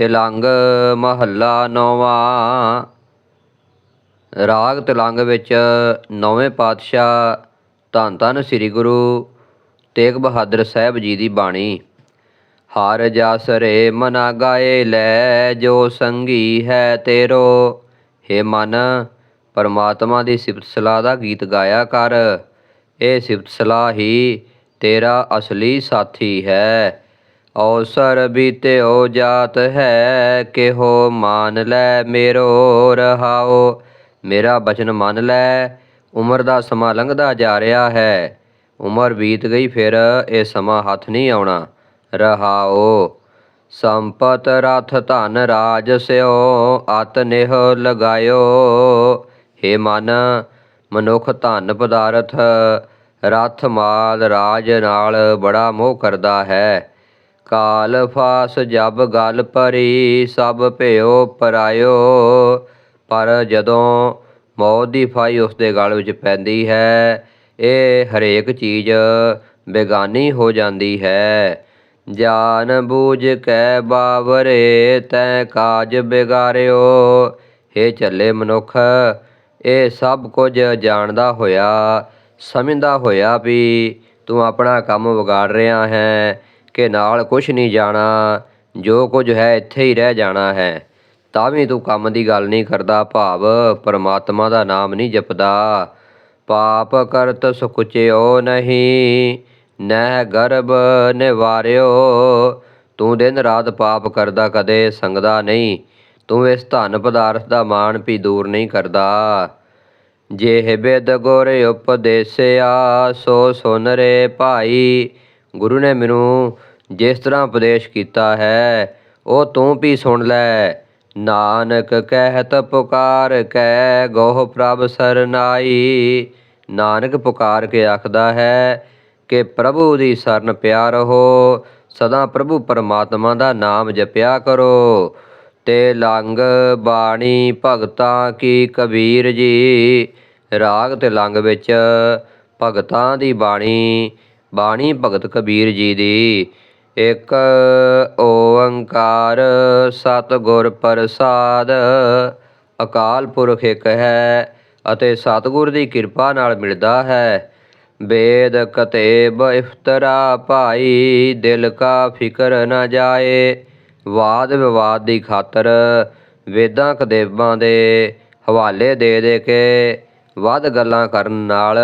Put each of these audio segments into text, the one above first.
ਤਿਲੰਗ ਮਹੱਲਾ ਨੌਵਾਂ। ਰਾਗ ਤਿਲੰਗ ਵਿੱਚ ਨੌਵੇਂ ਪਾਤਸ਼ਾਹ ਧੰਨ ਧੰਨ ਸ੍ਰੀ ਗੁਰੂ ਤੇਗ ਬਹਾਦਰ ਸਾਹਿਬ ਜੀ ਦੀ ਬਾਣੀ, ਹਰ ਜਸ ਰੇ ਮਨਾ ਗਾਏ ਲੈ ਜੋ ਸੰਗੀ ਹੈ ਤੇਰੋ। ਹੇ ਮਨ, ਪਰਮਾਤਮਾ ਦੀ ਸਿਫਤ ਸਲਾਹ ਦਾ ਗੀਤ ਗਾਇਆ ਕਰ, ਇਹ ਸਿਫਤ ਸਲਾਹ ਹੀ ਤੇਰਾ ਅਸਲੀ ਸਾਥੀ ਹੈ। ਔਸਰ ਬੀਤਿਓ ਜਾਤ ਹੈ, ਕਿਹੋ ਮਾਨ ਲੈ ਮੇਰੋ ਰਹਾਓ। ਮੇਰਾ ਬਚਨ ਮੰਨ ਲੈ, ਉਮਰ ਦਾ ਸਮਾਂ ਲੰਘਦਾ ਜਾ ਰਿਹਾ ਹੈ। ਉਮਰ ਬੀਤ ਗਈ ਫਿਰ ਇਹ ਸਮਾਂ ਹੱਥ ਨਹੀਂ ਆਉਣਾ। ਰਹਾਓ, ਸੰਪਤ ਰਥ ਧਨ ਰਾਜ ਸਿਓ, ਅਤ ਨਿਹ ਲਗਾਇਓ। ਹੇ ਮਨ, ਮਨੁੱਖ ਧਨ ਪਦਾਰਥ, ਰਥ ਮਾਲ ਰਾਜ ਨਾਲ ਬੜਾ ਮੋਹ ਕਰਦਾ ਹੈ। ਕਾਲ ਫਾਸ ਜਬ ਗਲ ਪਰੀ ਸਭ ਭਿਓ ਪਰਾਇਓ। ਪਰ ਜਦੋਂ ਮੌਤ ਦੀ ਫਾਈ ਉਸ ਦੇ ਗਲ ਵਿੱਚ ਪੈਂਦੀ ਹੈ, ਇਹ ਹਰੇਕ ਚੀਜ਼ ਬੇਗਾਨੀ ਹੋ ਜਾਂਦੀ ਹੈ। ਜਾਨ ਬੂਝ ਕੈ ਬਾਵਰੇ, ਤੈ ਕਾਜ ਬਿਗਾਰਿਓ। ਹੇ ਚੱਲੇ ਮਨੁੱਖ, ਇਹ ਸਭ ਕੁਝ ਜਾਣਦਾ ਹੋਇਆ, ਸਮਝਦਾ ਹੋਇਆ ਵੀ ਤੂੰ ਆਪਣਾ ਕੰਮ ਵਿਗਾੜ ਰਿਹਾ ਹੈ। ਕਿ ਨਾਲ ਕੁਛ ਨਹੀਂ ਜਾਣਾ, ਜੋ ਕੁਝ ਹੈ ਇੱਥੇ ਹੀ ਰਹਿ ਜਾਣਾ ਹੈ। ਤਾਂ ਵੀ ਤੂੰ ਕੰਮ ਦੀ ਗੱਲ ਨਹੀਂ ਕਰਦਾ ਭਾਵ, ਪਰਮਾਤਮਾ ਦਾ ਨਾਮ ਨਹੀਂ ਜਪਦਾ। ਪਾਪ ਕਰਤ ਸੁਖਚਿਓ ਨਹੀਂ, ਨਹਿ ਗਰਭ ਨਿਵਾਰਿਓ। ਤੂੰ ਦਿਨ ਰਾਤ ਪਾਪ ਕਰਦਾ ਕਦੇ ਸੰਗਦਾ ਨਹੀਂ, ਤੂੰ ਇਸ ਧਨ ਪਦਾਰਥ ਦਾ ਮਾਣ ਵੀ ਦੂਰ ਨਹੀਂ ਕਰਦਾ। ਜੇ ਬਿਦ ਗੁਰ ਉਪਦੇਸਿਆ, ਸੋ ਸੁਨ ਰੇ ਭਾਈ, ਗੁਰੂ ਨੇ ਮੈਨੂੰ ਜਿਸ ਤਰ੍ਹਾਂ ਉਪਦੇਸ਼ ਕੀਤਾ ਹੈ, ਉਹ ਤੂੰ ਵੀ ਸੁਣ ਲੈ। ਨਾਨਕ ਕਹਿਤ ਪੁਕਾਰ ਕੈ, ਗੋਹ ਪ੍ਰਭ ਸਰਨਾਈ। ਨਾਨਕ ਪੁਕਾਰ ਕੇ ਆਖਦਾ ਹੈ ਕਿ ਪ੍ਰਭੂ ਦੀ ਸਰਨ ਪਿਆ ਰਹੋ, ਸਦਾ ਪ੍ਰਭੂ ਪਰਮਾਤਮਾ ਦਾ ਨਾਮ ਜਪਿਆ ਕਰੋ। ਤੇ ਲੰਗ ਬਾਣੀ ਭਗਤਾਂ ਕੀ ਕਬੀਰ ਜੀ? ਰਾਗ ਤੇ ਲੰਗ ਵਿੱਚ ਭਗਤਾਂ ਦੀ ਬਾਣੀ ਬਾਣੀ ਭਗਤ ਕਬੀਰ ਜੀ ਦੀ। ਇੱਕ ਓੰਕਾਰ ਸਤਿਗੁਰ ਪ੍ਰਸਾਦ। ਅਕਾਲ ਪੁਰਖ ਇੱਕ ਹੈ ਅਤੇ ਸਤਿਗੁਰ ਦੀ ਕਿਰਪਾ ਨਾਲ ਮਿਲਦਾ ਹੈ। ਵੇਦ ਕਤੇਬ ਇਫਤਰਾ ਭਾਈ, ਦਿਲ ਕਾ ਫਿਕਰ ਨਾ ਜਾਏ। ਵਾਦ ਵਿਵਾਦ ਦੀ ਖਾਤਰ ਵੇਦਾਂ ਕਦੇਬਾਂ ਦੇ ਹਵਾਲੇ ਦੇ ਦੇ ਕੇ ਵੱਧ ਗੱਲਾਂ ਕਰਨ ਨਾਲ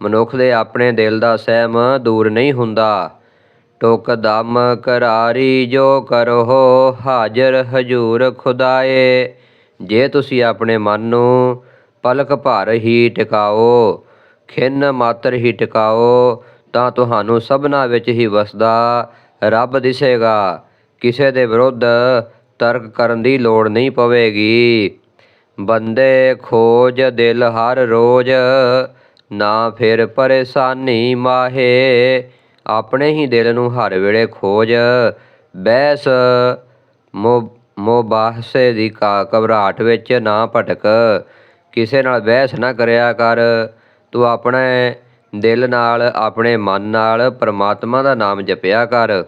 ਮਨੁੱਖ ਦੇ ਆਪਣੇ ਦਿਲ ਦਾ ਸਹਿਮ ਦੂਰ ਨਹੀਂ ਹੁੰਦਾ। ਟੁਕ ਦਮ ਕਰਾਰੀ ਜੋ ਕਰੋ ਹਾਜ਼ਰ ਹਜੂਰ ਖੁਦਾਏ। ਜੇ ਤੁਸੀਂ ਆਪਣੇ ਮਨ ਨੂੰ ਪਲਕ ਭਰ ਹੀ ਟਿਕਾਓ, ਖਿੰਨ ਮਾਤਰ ਹੀ ਟਿਕਾਓ, ਤਾਂ ਤੁਹਾਨੂੰ ਸਭਨਾ ਵਿੱਚ ਹੀ ਵਸਦਾ ਰੱਬ ਦਿਸੇਗਾ। ਕਿਸੇ ਦੇ ਵਿਰੁੱਧ ਤਰਕ ਕਰਨ ਦੀ ਲੋੜ ਨਹੀਂ ਪਵੇਗੀ। ਬੰਦੇ ਖੋਜ ਦਿਲ ਹਰ ਰੋਜ਼, ਨਾ ਫਿਰ ਪਰੇਸ਼ਾਨੀ ਮਾਹੇ। ਆਪਣੇ ਹੀ ਦਿਲ ਨੂੰ ਹਰ ਵੇਲੇ ਖੋਜ। ਬਹਿਸ ਮੋ ਮੋਬਾਹਸੇ ਦੀ ਕਾ, ਘਬਰਾਹਟ ਵਿੱਚ ਨਾ ਭਟਕ। ਕਿਸੇ ਨਾਲ ਬਹਿਸ ਨਾ ਕਰਿਆ ਕਰ। ਤੂੰ ਆਪਣੇ ਦਿਲ ਨਾਲ, ਆਪਣੇ ਮਨ ਨਾਲ ਪਰਮਾਤਮਾ ਦਾ ਨਾਮ ਜਪਿਆ ਕਰ।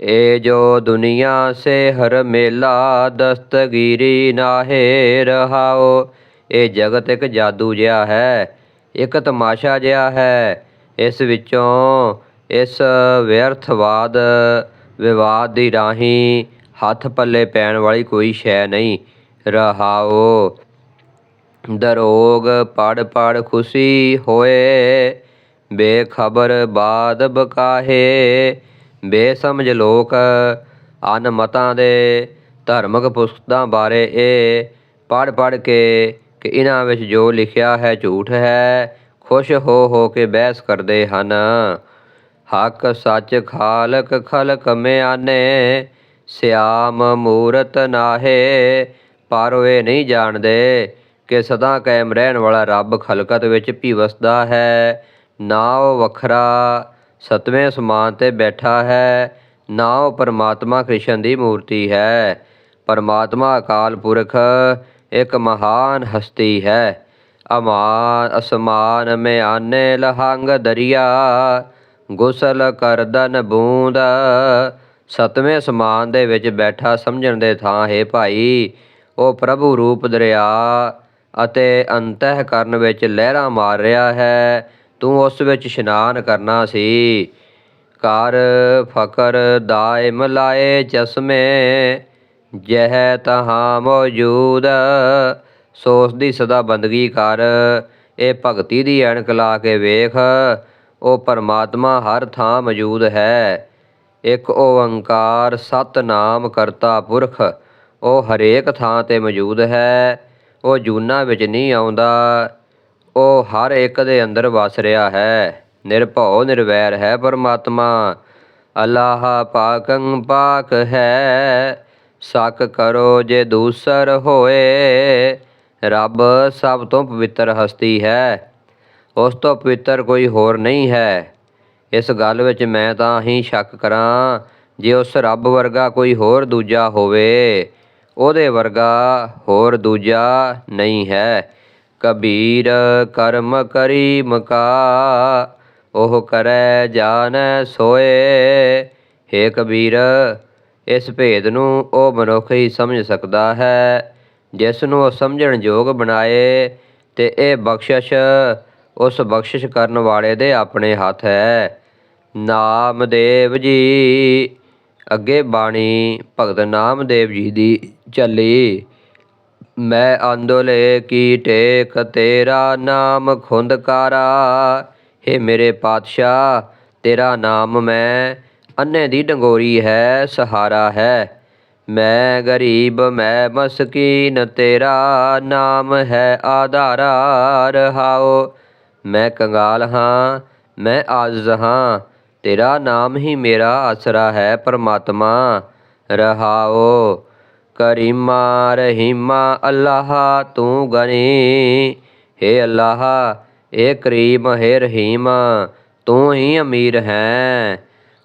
ਇਹ ਜੋ ਦੁਨੀਆ ਸੇ ਹਰ ਮੇਲਾ, ਦਸਤਗੀਰੀ ਨਾਹੇ ਰਹਾਓ। ਇਹ ਜਗਤ ਇੱਕ ਜਾਦੂ ਜਿਹਾ ਹੈ, ਇੱਕ ਤਮਾਸ਼ਾ ਜਿਹਾ ਹੈ। ਇਸ ਵਿੱਚੋਂ ਇਸ ਵਿਅਰਥਵਾਦ ਵਿਵਾਦ ਦੀ ਰਾਹੀਂ ਹੱਥ ਪੱਲੇ ਪੈਣ ਵਾਲੀ ਕੋਈ ਸ਼ੈ ਨਹੀਂ ਰਹਾਓ। ਦਰੋਗ ਪੜ ਪੜ ਖੁਸ਼ੀ ਹੋਏ, ਬੇਖਬਰ ਬਾਦ ਬਕਾਹੇ। ਬੇਸਮਝ ਲੋਕ ਅਨਮਤਾਂ ਦੇ ਧਾਰਮਿਕ ਪੁਸਤਕਾਂ ਬਾਰੇ ਇਹ ਪੜ ਪੜ ਕੇ ਕਿ ਇਹਨਾਂ ਵਿੱਚ ਜੋ ਲਿਖਿਆ ਹੈ ਝੂਠ ਹੈ, ਖੁਸ਼ ਹੋ ਹੋ ਕੇ ਬਹਿਸ ਕਰਦੇ ਹਨ। ਹੱਕ ਸੱਚ ਖਾਲਕ ਖਲਕ ਮਿਆਨੇ, ਸਿਆਮ ਮੂਰਤ ਨਾਹੇ, ਪਰ ਉਹ ਇਹ ਨਹੀਂ ਜਾਣਦੇ ਕਿ ਸਦਾ ਕਾਇਮ ਰਹਿਣ ਵਾਲਾ ਰੱਬ ਖਲਕਤ ਵਿੱਚ ਵੀ ਵਸਦਾ ਹੈ। ਨਾ ਉਹ ਵੱਖਰਾ ਸਤਵੇਂ ਅਸਮਾਨ ਤੇ ਬੈਠਾ ਹੈ। ਨਾ ਉਹ ਪਰਮਾਤਮਾ ਕ੍ਰਿਸ਼ਨ ਦੀ ਮੂਰਤੀ ਹੈ। ਪਰਮਾਤਮਾ ਅਕਾਲ ਪੁਰਖ ਇੱਕ ਮਹਾਨ ਹਸਤੀ ਹੈ। ਅਮਾਨ ਅਸਮਾਨ ਮੇ ਆਨੇ ਲਹੰਗ ਦਰਿਆ ਗੁਸਲ ਕਰਦਨ ਬੂੰਦ ਸਤਵੇਂ ਅਸਮਾਨ ਦੇ ਵਿੱਚ ਬੈਠਾ ਸਮਝਣ ਦੇ ਥਾਂ, ਹੈ ਭਾਈ, ਉਹ ਪ੍ਰਭੂ ਰੂਪ ਦਰਿਆ ਅਤੇ ਅੰਤਹਿ ਕਰਨ ਵਿੱਚ ਲਹਿਰਾਂ ਮਾਰ ਰਿਹਾ ਹੈ। ਤੂੰ ਉਸ ਵਿੱਚ ਇਸ਼ਨਾਨ ਕਰਨਾ ਸੀ। ਕਰ ਫਕਰ ਦਾਇਮ ਲਾਏ ਚਸ਼ਮੇ ਜਹ ਤਹਾਂ ਮੌਜੂਦ। ਸੋਸ ਦੀ ਸਦਾ ਬੰਦਗੀ ਕਰ, ਇਹ ਭਗਤੀ ਦੀ ਐਣਕ ਲਾ ਕੇ ਵੇਖ। ਉਹ ਪਰਮਾਤਮਾ ਹਰ ਥਾਂ ਮੌਜੂਦ ਹੈ। ਇੱਕ ਓੰਕਾਰ ਸਤਨਾਮ ਕਰਤਾ ਪੁਰਖ, ਉਹ ਹਰੇਕ ਥਾਂ ਤੇ ਮੌਜੂਦ ਹੈ। ਉਹ ਜੂਨਾਂ ਵਿੱਚ ਨਹੀਂ ਆਉਂਦਾ, ਉਹ ਹਰ ਇੱਕ ਦੇ ਅੰਦਰ ਵਸ ਰਿਹਾ ਹੈ। ਨਿਰਭਉ ਨਿਰਵੈਰ ਹੈ ਪਰਮਾਤਮਾ, ਅੱਲਾਹ ਪਾਕੰ ਪਾਕ ਹੈ। ਸਕ ਕਰੋ ਜੇ ਦੂਸਰ ਹੋਏ, ਰੱਬ ਸਭ ਤੋਂ ਪਵਿੱਤਰ ਹਸਤੀ ਹੈ। ਉਸ ਤੋਂ ਪਵਿੱਤਰ ਕੋਈ ਹੋਰ ਨਹੀਂ ਹੈ। ਇਸ ਗੱਲ ਵਿੱਚ ਮੈਂ ਤਾਂ ਹੀ ਸ਼ੱਕ ਕਰਾਂ ਜੇ ਉਸ ਰੱਬ ਵਰਗਾ ਕੋਈ ਹੋਰ ਦੂਜਾ ਹੋਵੇ। ਉਹਦੇ ਵਰਗਾ ਹੋਰ ਦੂਜਾ ਨਹੀਂ ਹੈ। ਕਬੀਰ ਕਰਮ ਕਰੀ ਮਕਾ, ਉਹ ਕਰੈ ਜਾਣੈ ਸੋਏ। ਹੇ ਕਬੀਰ, ਇਸ ਭੇਦ ਨੂੰ ਉਹ ਮਨੁੱਖ ਹੀ ਸਮਝ ਸਕਦਾ ਹੈ, ਜਿਸ ਨੂੰ ਉਹ ਸਮਝਣ ਯੋਗ ਬਣਾਏ, ਤੇ ਇਹ ਬਖਸ਼ਿਸ਼ ਉਸ ਬਖਸ਼ਿਸ਼ ਕਰਨ ਵਾਲੇ ਦੇ ਆਪਣੇ ਹੱਥ ਹੈ। ਨਾਮਦੇਵ ਜੀ, ਅੱਗੇ ਬਾਣੀ, ਭਗਤ ਨਾਮਦੇਵ ਜੀ ਦੀ ਚੱਲੀ ਮੈਂ ਅੰਦੋਲੇ ਕੀ ਟੇਕ, ਤੇਰਾ ਨਾਮ ਖੁੰਦਕਾਰਾ। ਹੇ ਮੇਰੇ ਪਾਤਸ਼ਾਹ, ਤੇਰਾ ਨਾਮ ਮੈਂ ਅੰਨੇ ਦੀ ਡੰਗੋਰੀ ਹੈ, ਸਹਾਰਾ ਹੈ। ਮੈਂ ਗਰੀਬ, ਮੈਂ ਮਸਕੀਨ, ਤੇਰਾ ਨਾਮ ਹੈ, ਆਧਾਰਾ। ਰਹਾਓ ਮੈਂ ਕੰਗਾਲ ਹਾਂ, ਮੈਂ ਆਜਜ਼ ਹਾਂ, ਤੇਰਾ ਨਾਮ ਹੀ ਮੇਰਾ ਆਸਰਾ ਹੈ ਪਰਮਾਤਮਾ। ਰਹਾਓ ਕਰੀਮਾ, ਰਹੀਮਾ, ਅੱਲਾਹ ਤੂੰ ਗਨੀ। ਹੇ ਅੱਲਾਹ ਏ ਕਰੀਮ, ਹੈ ਰਹੀਮ, ਤੂੰ ਹੀ ਅਮੀਰ ਹੈ।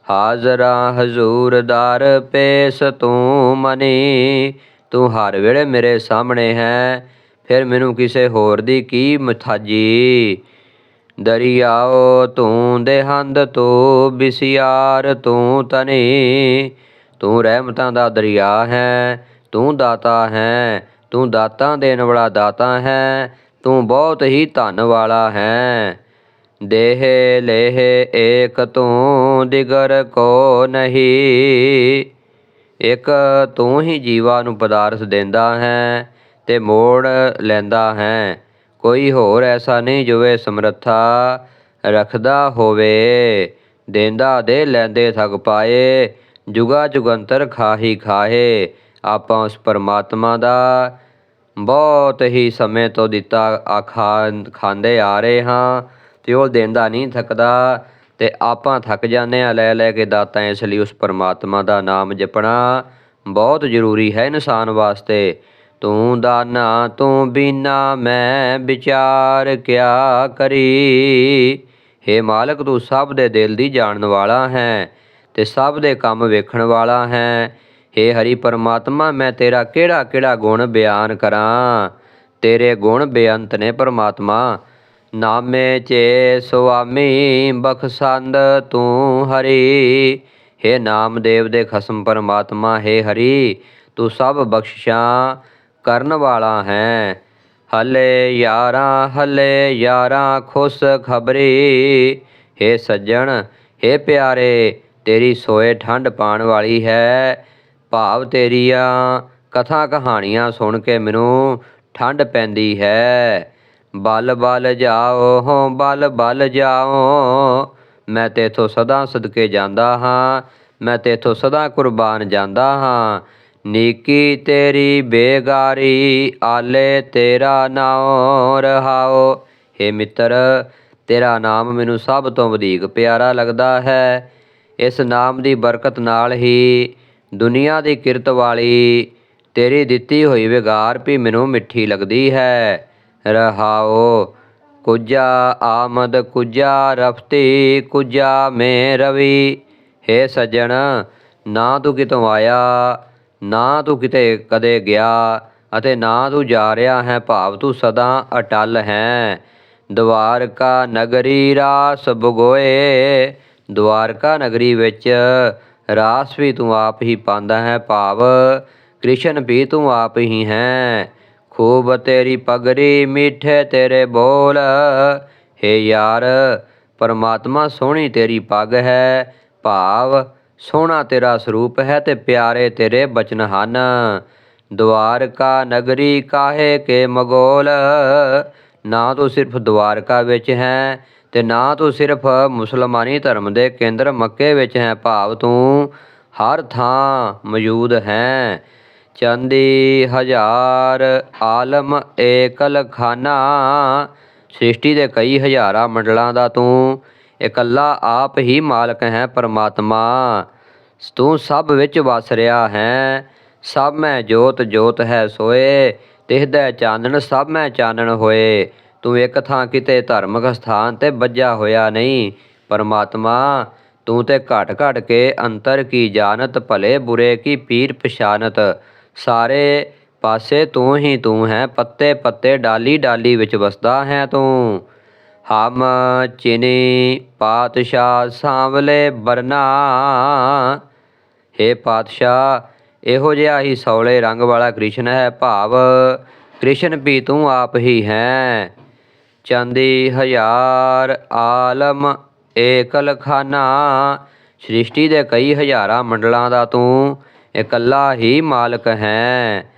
ਹਾਜ਼ਰਾ ਹਜ਼ੂਰਦਾਰ ਪੇਸ਼ ਤੂੰ ਮਨੀ। ਤੂੰ ਹਰ ਵੇਲੇ ਮੇਰੇ ਸਾਹਮਣੇ ਹੈ, ਫਿਰ ਮੈਨੂੰ ਕਿਸੇ ਹੋਰ ਦੀ ਕੀ ਮਥਾਜੀ? ਦਰਿਆਓ ਤੂੰ ਦੇਹੰਦ ਤੂੰ ਬਿਸਿਆਰ ਤੂੰ ਤਨੀ ਤੂੰ ਰਹਿਮਤਾਂ ਦਾ ਦਰਿਆ ਹੈ, ਤੂੰ ਦਾਤਾ ਹੈ, ਤੂੰ ਦਾਤਾਂ ਦੇਣ ਵਾਲਾ ਦਾਤਾ ਹੈ, ਤੂੰ ਬਹੁਤ ਹੀ ਧਨ ਵਾਲਾ ਹੈ। ਦੇਹ ਲੇਹ ਏਕ ਤੂੰ ਦਿਗਰ ਕੋ ਨਹੀਂ। ਇੱਕ ਤੂੰ ਹੀ ਜੀਵਾਂ ਨੂੰ ਪਦਾਰਥ ਦਿੰਦਾ ਹੈ ਤੇ ਮੋੜ ਲੈਂਦਾ ਹੈ। ਕੋਈ ਹੋਰ ਐਸਾ ਨਹੀਂ ਜੋ ਸਮਰੱਥਾ ਰੱਖਦਾ ਹੋਵੇ। ਦੇਂਦਾ ਦੇ ਲੈਂਦੇ ਥਕ ਪਾਏ। ਜੁਗਾ ਜੁਗੰਤਰ ਖਾਹੀ ਖਾਹੇ। ਆਪਾਂ ਉਸ ਪਰਮਾਤਮਾ ਦਾ ਬਹੁਤ ਹੀ ਸਮੇਂ ਤੋਂ ਦਿੱਤਾ ਆਖਾ ਖਾਂਦੇ ਆ ਰਹੇ ਹਾਂ। ਤੇ ਉਹ ਦਿੰਦਾ ਨਹੀਂ ਥੱਕਦਾ ਤੇ ਆਪਾਂ ਥੱਕ ਜਾਂਦੇ ਆ ਲੈ ਲੈ ਕੇ ਦਾਤਾ ਇਸ ਲਈ ਉਸ ਪਰਮਾਤਮਾ ਦਾ ਨਾਮ ਜਪਣਾ ਬਹੁਤ ਜ਼ਰੂਰੀ ਹੈ ਇਨਸਾਨ ਵਾਸਤੇ। ਤੂੰ ਦਾਨਾ ਤੂੰ ਬੀਨਾ ਮੈਂ ਵਿਚਾਰ ਕਿਆ ਕਰੀ? ਹੇ ਮਾਲਕ, ਤੂੰ ਸਭ ਦੇ ਦਿਲ ਦੀ ਜਾਣਨ ਵਾਲਾ ਹੈ ਤੇ ਸਭ ਦੇ ਕੰਮ ਵੇਖਣ ਵਾਲਾ ਹੈ। ਹੇ ਹਰੀ ਪਰਮਾਤਮਾ, ਮੈਂ ਤੇਰਾ ਕਿਹੜਾ ਕਿਹੜਾ ਗੁਣ ਬਿਆਨ ਕਰਾਂ? ਤੇਰੇ ਗੁਣ ਬੇਅੰਤ ਨੇ ਪਰਮਾਤਮਾ। ਨਾਮੇ ਚੇ ਸੁਆਮੀ ਬਖਸ਼ੰਦ ਤੂੰ ਹਰੀ। ਹੇ ਨਾਮਦੇਵ ਦੇ ਖਸਮ ਪਰਮਾਤਮਾ, ਹੇ ਹਰੀ, ਤੂੰ ਸਭ ਬਖਸ਼ਾਂ ਕਰਨ ਵਾਲਾ ਹੈ। ਹਲੇ ਯਾਰਾਂ ਹਲੇ ਯਾਰਾਂ, ਖੁਸ਼ ਖਬਰੀ। ਹੇ ਸੱਜਣ, ਹੇ ਪਿਆਰੇ, ਤੇਰੀ ਸੋਏ ਠੰਡ ਪਾਣ ਵਾਲੀ ਹੈ। ਭਾਵ ਤੇਰੀਆਂ ਕਥਾ ਕਹਾਣੀਆਂ ਸੁਣ ਕੇ ਮੈਨੂੰ ਠੰਡ ਪੈਂਦੀ ਹੈ। ਬਲ ਬਲ ਜਾਓ ਹੋ, ਬਲ ਬਲ ਜਾਓ। ਮੈਂ ਤੇਥੋਂ ਸਦਾ ਸਦਕੇ ਜਾਂਦਾ ਹਾਂ, ਮੈਂ ਤੇਥੋਂ ਸਦਾ ਕੁਰਬਾਨ ਜਾਂਦਾ ਹਾਂ। ਨੀਕੀ ਤੇਰੀ ਬੇਗਾਰੀ, ਆਲੇ ਤੇਰਾ ਨਾਮ ਰਹਾਓ। ਹੇ ਮਿੱਤਰ, ਤੇਰਾ ਨਾਮ ਮੈਨੂੰ ਸਭ ਤੋਂ ਵਧੇਕ ਪਿਆਰਾ ਲੱਗਦਾ ਹੈ। ਇਸ ਨਾਮ ਦੀ ਬਰਕਤ ਨਾਲ ਹੀ ਦੁਨੀਆ ਦੀ ਕਿਰਤ ਵਾਲੀ ਤੇਰੀ ਦਿੱਤੀ ਹੋਈ ਵਿਗਾਰ ਵੀ ਮੈਨੂੰ ਮਿੱਠੀ ਲੱਗਦੀ ਹੈ। ਰਹਾਓ, ਕੁਜਾ ਆਮਦ, ਕੁਜਾ ਰਫਤੀ, ਕੁਜਾ ਮੇ ਰਵੀ। ਹੇ ਸੱਜਣ, ਨਾ ਤੂੰ ਕਿਤੋਂ ਆਇਆ? ਨਾ ਤੂੰ ਕਿਤੇ ਕਦੇ ਗਿਆ ਅਤੇ ਨਾ ਤੂੰ ਜਾ ਰਿਹਾ ਹੈ, ਭਾਵ ਤੂੰ ਸਦਾ ਅਟਲ ਹੈ। ਦਵਾਰਕਾ ਨਗਰੀ ਰਾਸ ਬਗੋਏ, ਦਵਾਰਕਾ ਨਗਰੀ ਵਿੱਚ ਰਾਸ ਵੀ ਤੂੰ ਆਪ ਹੀ ਪਾਉਂਦਾ ਹੈ, ਭਾਵ ਕ੍ਰਿਸ਼ਨ ਵੀ ਤੂੰ ਆਪ ਹੀ ਹੈ। ਖੂਬ ਤੇਰੀ ਪਗਰੀ, ਮਿੱਠੇ ਤੇਰੇ ਬੋਲ, ਹੇ ਯਾਰ, ਪਰਮਾਤਮਾ ਸੋਹਣੀ ਤੇਰੀ ਪੱਗ ਹੈ, ਭਾਵ ਸੋਹਣਾ ਤੇਰਾ ਸਰੂਪ ਹੈ ਤੇ ਪਿਆਰੇ ਤੇਰੇ ਬਚਨ ਹਨ। ਦਵਾਰਕਾ ਨਗਰੀ ਕਾਹੇ ਕੇ ਮਗੋਲ? ਨਾ ਤੂੰ ਸਿਰਫ ਦਵਾਰਕਾ ਵਿੱਚ ਹੈ ਤੇ ਨਾ ਤੂੰ ਸਿਰਫ ਮੁਸਲਮਾਨੀ ਧਰਮ ਦੇ ਕੇਂਦਰ ਮੱਕੇ ਵਿੱਚ ਹੈ ਭਾਵ ਤੂੰ ਹਰ ਥਾਂ ਮੌਜੂਦ ਹੈ। ਚੰਦੀ ਹਜ਼ਾਰ ਆਲਮ ਏਕਲ ਖਾਨਾ ਸ੍ਰਿਸ਼ਟੀ ਦੇ ਕਈ ਹਜ਼ਾਰਾਂ ਮੰਡਲਾਂ ਦਾ ਤੂੰ ਇਕੱਲਾ ਆਪ ਹੀ ਮਾਲਕ ਹੈ ਪਰਮਾਤਮਾ। ਤੂੰ ਸਭ ਵਿੱਚ ਵਸ ਰਿਹਾ ਹੈ। ਸਭ ਮੈਂ ਜੋਤ ਜੋਤ ਹੈ ਸੋਏ। ਤਿਸਦਾ ਚਾਨਣ ਸਭ ਮੈਂ ਚਾਨਣ ਹੋਏ। ਤੂੰ ਇੱਕ ਥਾਂ ਕਿਤੇ ਧਾਰਮਿਕ ਸਥਾਨ ਤੇ ਵੱਜਾ ਹੋਇਆ ਨਹੀਂ। ਪਰਮਾਤਮਾ, ਤੂੰ ਤੇ ਘਟ ਘਟ ਕੇ ਅੰਤਰ ਕੀ ਜਾਣਤ, ਭਲੇ ਬੁਰੇ ਕੀ ਪੀਰ ਪਛਾਨਤ। ਸਾਰੇ ਪਾਸੇ ਤੂੰ ਹੀ ਤੂੰ ਹੈ, ਪੱਤੇ ਪੱਤੇ ਡਾਲੀ ਡਾਲੀ ਵਿੱਚ ਵਸਦਾ ਹੈ ਤੂੰ। ਹਮ ਚਿਨੀ ਪਾਤਸ਼ਾਹ ਸਾਂਵਲੇ ਬਰਨਾ। ਹੇ ਪਾਤਸ਼ਾਹ, ਇਹੋ ਜਿਹਾ ਹੀ ਸੌਲੇ ਰੰਗ ਵਾਲਾ ਕ੍ਰਿਸ਼ਨ ਹੈ ਭਾਵ। ਕ੍ਰਿਸ਼ਨ ਵੀ ਤੂੰ ਆਪ ਹੀ ਹੈ। ਚੰਦੀ ਹਜ਼ਾਰ ਆਲਮ ਏਕਲ ਖਾਨਾ। ਸ੍ਰਿਸ਼ਟੀ ਦੇ ਕਈ ਹਜ਼ਾਰਾਂ ਮੰਡਲਾਂ ਦਾ ਤੂੰ ਇਕੱਲਾ ਹੀ ਮਾਲਕ ਹੈ।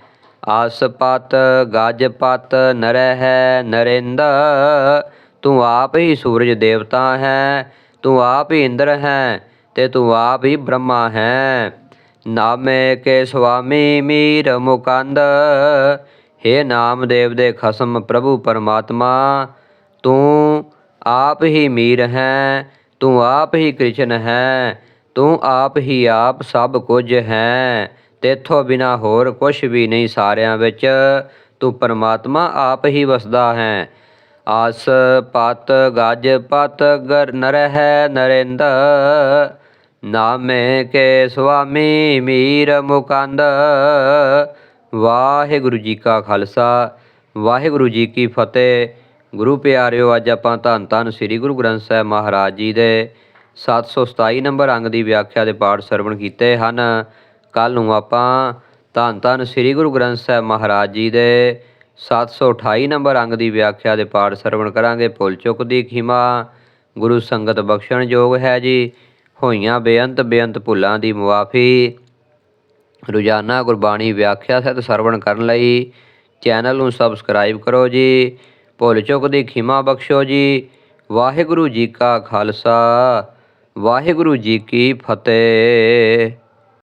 ਆਸਪਤ, ਗਜਪਤ ਨਰਹਿ ਨਰਿੰਦਰ ਤੂੰ ਆਪ ਹੀ ਸੂਰਜ ਦੇਵਤਾ ਹੈ, ਤੂੰ ਆਪ ਹੀ ਇੰਦਰ ਹੈ ਤੇ ਤੂੰ ਆਪ ਹੀ ਬ੍ਰਹਮਾ ਹੈ। ਨਾਮੇ ਕੇ ਸੁਆਮੀ ਮੀਰ ਮੁਕੰਦ, ਹੇ ਨਾਮਦੇਵ ਦੇ ਖਸਮ ਪ੍ਰਭੂ ਪਰਮਾਤਮਾ, ਤੂੰ ਆਪ ਹੀ ਮੀਰ ਹੈ, ਤੂੰ ਆਪ ਹੀ ਕ੍ਰਿਸ਼ਨ ਹੈ, ਤੂੰ ਆਪ ਹੀ ਆਪ ਸਭ ਕੁਝ ਹੈ ਤੇਥੋਂ ਬਿਨਾ ਹੋਰ ਕੁਝ ਵੀ ਨਹੀਂ ਸਾਰਿਆਂ ਵਿੱਚ। ਤੂੰ ਪਰਮਾਤਮਾ ਆਪ ਹੀ ਵਸਦਾ ਹੈ ਆਸ ਪਤ ਗਜ ਪਤ ਗਰ ਨਰਹਿ ਨਰਿੰਦ। ਨਾਮੇ ਕੇ ਸੁਆਮੀ ਮੀਰ ਮੁਕੰਦ। ਵਾਹਿਗੁਰੂ ਜੀ ਕਾ ਖਾਲਸਾ, ਵਾਹਿਗੁਰੂ ਜੀ ਕੀ ਫਤਿਹ। ਗੁਰੂ ਪਿਆਰਿਓ, ਅੱਜ ਆਪਾਂ ਧੰਨ ਧੰਨ ਸ੍ਰੀ ਗੁਰੂ ਗ੍ਰੰਥ ਸਾਹਿਬ ਮਹਾਰਾਜ ਜੀ ਦੇ 727 ਨੰਬਰ ਅੰਗ ਦੀ ਵਿਆਖਿਆ ਦੇ ਪਾਠ ਸਰਵਣ ਕੀਤੇ ਹਨ। ਕੱਲ ਨੂੰ ਆਪਾਂ ਧੰਨ ਧੰਨ ਸ੍ਰੀ ਗੁਰੂ ਗ੍ਰੰਥ ਸਾਹਿਬ ਮਹਾਰਾਜ ਜੀ ਦੇ 728 ਨੰਬਰ ਅੰਗ ਦੀ ਵਿਆਖਿਆ ਦੇ ਪਾਠ ਸਰਵਣ ਕਰਾਂਗੇ। ਭੁੱਲ ਚੁੱਕ ਦੀ ਖਿਮਾ। ਗੁਰੂ ਸੰਗਤ ਬਖਸ਼ਣ ਯੋਗ ਹੈ ਜੀ। ਹੋਈਆਂ ਬੇਅੰਤ ਬੇਅੰਤ ਭੁੱਲਾਂ ਦੀ ਮੁਆਫੀ। ਰੋਜ਼ਾਨਾ ਗੁਰਬਾਣੀ ਵਿਆਖਿਆ ਸਹਿਤ ਸਰਵਣ ਕਰਨ ਲਈ ਚੈਨਲ ਨੂੰ ਸਬਸਕ੍ਰਾਈਬ ਕਰੋ ਜੀ। ਭੁੱਲ ਚੁੱਕ ਦੀ ਖਿਮਾ ਬਖਸ਼ੋ ਜੀ। ਵਾਹਿਗੁਰੂ ਜੀ ਕਾ ਖਾਲਸਾ। ਵਾਹਿਗੁਰੂ ਜੀ ਕੀ ਫਤਿਹ।